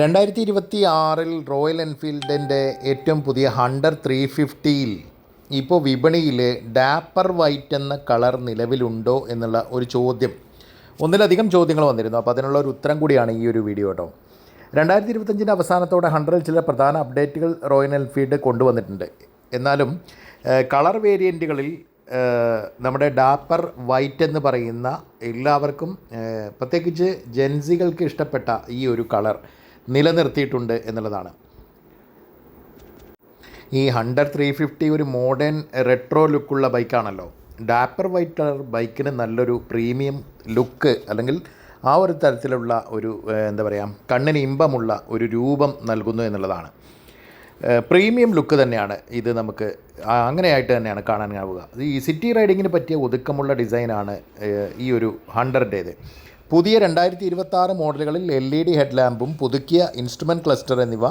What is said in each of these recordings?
രണ്ടായിരത്തി ഇരുപത്തി ആറിൽ റോയൽ എൻഫീൽഡിന്റെ ഏറ്റവും പുതിയ ഹണ്ടർ ത്രീ ഫിഫ്റ്റിയിൽ ഇപ്പോൾ വിപണിയിൽ ഡാപ്പർ വൈറ്റ് എന്ന കളർ നിലവിലുണ്ടോ എന്നുള്ള ഒരു ചോദ്യം. ഒന്നിലധികം ചോദ്യങ്ങൾ വന്നിരുന്നു. അപ്പോൾ അതിനുള്ള ഒരു ഉത്തരം കൂടിയാണ് ഈ ഒരു വീഡിയോ കേട്ടോ. രണ്ടായിരത്തി ഇരുപത്തഞ്ചിന്റെ അവസാനത്തോടെ ഹണ്ടറിൽ ചില പ്രധാന അപ്ഡേറ്റുകൾ റോയൽ എൻഫീൽഡ് കൊണ്ടുവന്നിട്ടുണ്ട്. എന്നാലും കളർ വേരിയന്റുകളിൽ നമ്മുടെ ഡാപ്പർ വൈറ്റ് എന്ന് പറയുന്ന എല്ലാവർക്കും പ്രത്യേകിച്ച് ജെൻസികൾക്ക് ഇഷ്ടപ്പെട്ട ഈ ഒരു കളർ. നിലനിർത്തിയിട്ടുണ്ട് എന്നുള്ളതാണ്. ഈ ഹണ്ടർ ത്രീ ഫിഫ്റ്റി ഒരു മോഡേൺ റെട്രോ ലുക്കുള്ള ബൈക്കാണല്ലോ. ഡാപ്പർ വൈറ്റ് കളർ ബൈക്കിന് നല്ലൊരു പ്രീമിയം ലുക്ക് അല്ലെങ്കിൽ ആ ഒരു തരത്തിലുള്ള ഒരു എന്താ പറയുക കണ്ണിന് ഇമ്പമുള്ള ഒരു രൂപം നൽകുന്നു എന്നുള്ളതാണ്. പ്രീമിയം ലുക്ക് തന്നെയാണ് ഇത് നമുക്ക് അങ്ങനെയായിട്ട് തന്നെയാണ് കാണാനാവുക. ഈ സിറ്റി റൈഡിങ്ങിന് പറ്റിയ ഒതുക്കമുള്ള ഡിസൈനാണ് ഈ ഒരു ഹണ്ടറിന്റേത്. പുതിയ രണ്ടായിരത്തി ഇരുപത്തി ആറ് മോഡലുകളിൽ എൽ ഇ ഡി ഹെഡ് ലാമ്പും പുതുക്കിയ ഇൻസ്ട്രുമെന്റ് ക്ലസ്റ്റർ എന്നിവ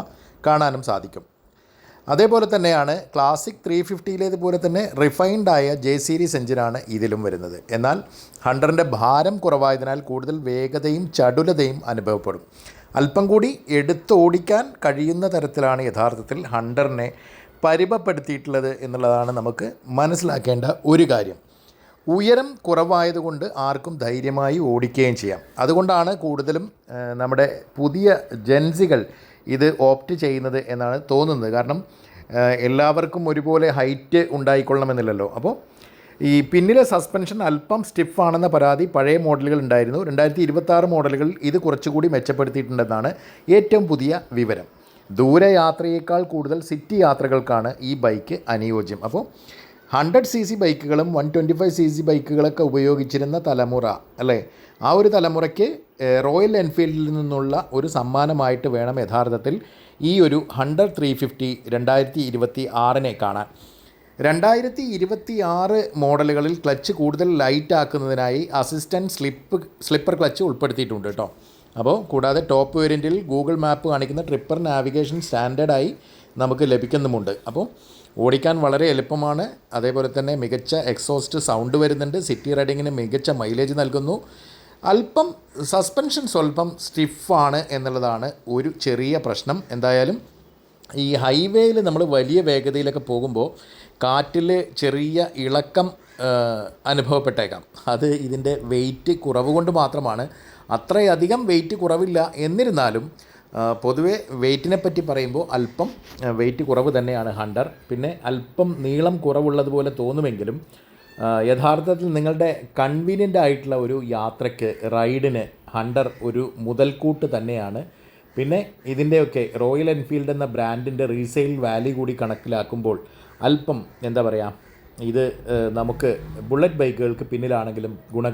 കാണാനും സാധിക്കും. അതേപോലെ തന്നെയാണ് ക്ലാസിക് ത്രീ ഫിഫ്റ്റിയിലേതുപോലെ തന്നെ റിഫൈൻഡ് ആയ ജെ സീരീസ് എഞ്ചിനാണ് ഇതിലും വരുന്നത്. എന്നാൽ ഹണ്ടറിന്റെ ഭാരം കുറവായതിനാൽ കൂടുതൽ വേഗതയും ചടുലതയും അനുഭവപ്പെടും. അല്പം കൂടി എടുത്തോടിക്കാൻ കഴിയുന്ന തരത്തിലാണ് യഥാർത്ഥത്തിൽ ഹണ്ടറിനെ പരിമപ്പെടുത്തിയിട്ടുള്ളത് എന്നുള്ളതാണ് നമുക്ക് മനസ്സിലാക്കേണ്ട ഒരു കാര്യം. ഉയരം കുറവായതുകൊണ്ട് ആർക്കും ധൈര്യമായി ഓടിക്കുകയും ചെയ്യാം. അതുകൊണ്ടാണ് കൂടുതലും നമ്മുടെ പുതിയ ജെൻസികൾ ഇത് ഓപ്റ്റ് ചെയ്യുന്നത് എന്നാണ് തോന്നുന്നത്. കാരണം എല്ലാവർക്കും ഒരുപോലെ ഹൈറ്റ് ഉണ്ടായിക്കൊള്ളണമെന്നില്ലല്ലോ. അപ്പോൾ ഈ പിന്നിലെ സസ്പെൻഷൻ അല്പം സ്റ്റിഫാണെന്ന പരാതി പഴയ മോഡലുകൾ ഉണ്ടായിരുന്നു. രണ്ടായിരത്തി ഇരുപത്തി മോഡലുകളിൽ ഇത് കുറച്ചുകൂടി മെച്ചപ്പെടുത്തിയിട്ടുണ്ടെന്നാണ് ഏറ്റവും പുതിയ വിവരം. ദൂരയാത്രയേക്കാൾ കൂടുതൽ സിറ്റി യാത്രകൾക്കാണ് ഈ ബൈക്ക് അനുയോജ്യം. അപ്പോൾ hundred C C ബൈക്കുകളും one twenty five C C ബൈക്കുകളൊക്കെ ഉപയോഗിച്ചിരുന്ന തലമുറ അല്ലേ? ആ ഒരു തലമുറയ്ക്ക് റോയൽ എൻഫീൽഡിൽ നിന്നുള്ള ഒരു സമ്മാനമായിട്ട് വേണം യഥാർത്ഥത്തിൽ ഈ ഒരു ഹൺഡ്രഡ് ത്രീ ഫിഫ്റ്റി രണ്ടായിരത്തി ഇരുപത്തി ആറിനെ കാണാൻ. രണ്ടായിരത്തി ഇരുപത്തി ആറ് മോഡലുകളിൽ ക്ലച്ച് കൂടുതൽ ലൈറ്റ് ആക്കുന്നതിനായി അസിസ്റ്റന്റ് സ്ലിപ്പ് സ്ലിപ്പർ ക്ലച്ച് ഉൾപ്പെടുത്തിയിട്ടുണ്ട് കേട്ടോ. അപ്പോൾ കൂടാതെ ടോപ്പ് വേരിയന്റിൽ ഗൂഗിൾ മാപ്പ് കാണിക്കുന്ന ട്രിപ്പർ നാവിഗേഷൻ സ്റ്റാൻഡേർഡായി നമുക്ക് ലഭിക്കുന്നുമുണ്ട്. അപ്പോൾ ഓടിക്കാൻ വളരെ എളുപ്പമാണ്. അതേപോലെ തന്നെ മികച്ച എക്സോസ്റ്റ് സൗണ്ട് വരുന്നുണ്ട്. സിറ്റി റൈഡിങ്ങിന് മികച്ച മൈലേജ് നൽകുന്നു. അല്പം സസ്പെൻഷൻ സ്വല്പം സ്റ്റിഫാണ് എന്നുള്ളതാണ് ഒരു ചെറിയ പ്രശ്നം. എന്തായാലും ഈ ഹൈവേയിൽ നമ്മൾ വലിയ വേഗതയിലൊക്കെ പോകുമ്പോൾ കാറ്റിൽ ചെറിയ ഇളക്കം അനുഭവപ്പെട്ടേക്കാം. അത് ഇതിന്റെ വെയിറ്റ് കുറവ് കൊണ്ട് മാത്രമാണ്. അത്രയധികം വെയിറ്റ് കുറവില്ല. എന്നിരുന്നാലും പൊതുവെ വെയ്റ്റിനെ പറ്റി പറയുമ്പോൾ അല്പം വെയ്റ്റ് കുറവ് തന്നെയാണ് ഹണ്ടർ. പിന്നെ അല്പം നീളം കുറവുള്ളതുപോലെ തോന്നുമെങ്കിലും യഥാർത്ഥത്തിൽ നിങ്ങളുടെ കൺവീനിയന്റ് ആയിട്ടുള്ള ഒരു യാത്രയ്ക്ക് റൈഡിന് ഹണ്ടർ ഒരു മുതൽക്കൂട്ട് തന്നെയാണ്. പിന്നെ ഇതിന്റെയൊക്കെ റോയൽ എൻഫീൽഡ് എന്ന ബ്രാൻഡിന്റെ റീസെയിൽ വാല്യൂ കൂടി കണക്കിലാക്കുമ്പോൾ അല്പം എന്താ പറയുക ഇത് നമുക്ക് ബുള്ളറ്റ് ബൈക്കുകൾക്ക് പിന്നിലാണെങ്കിലും ഗുണക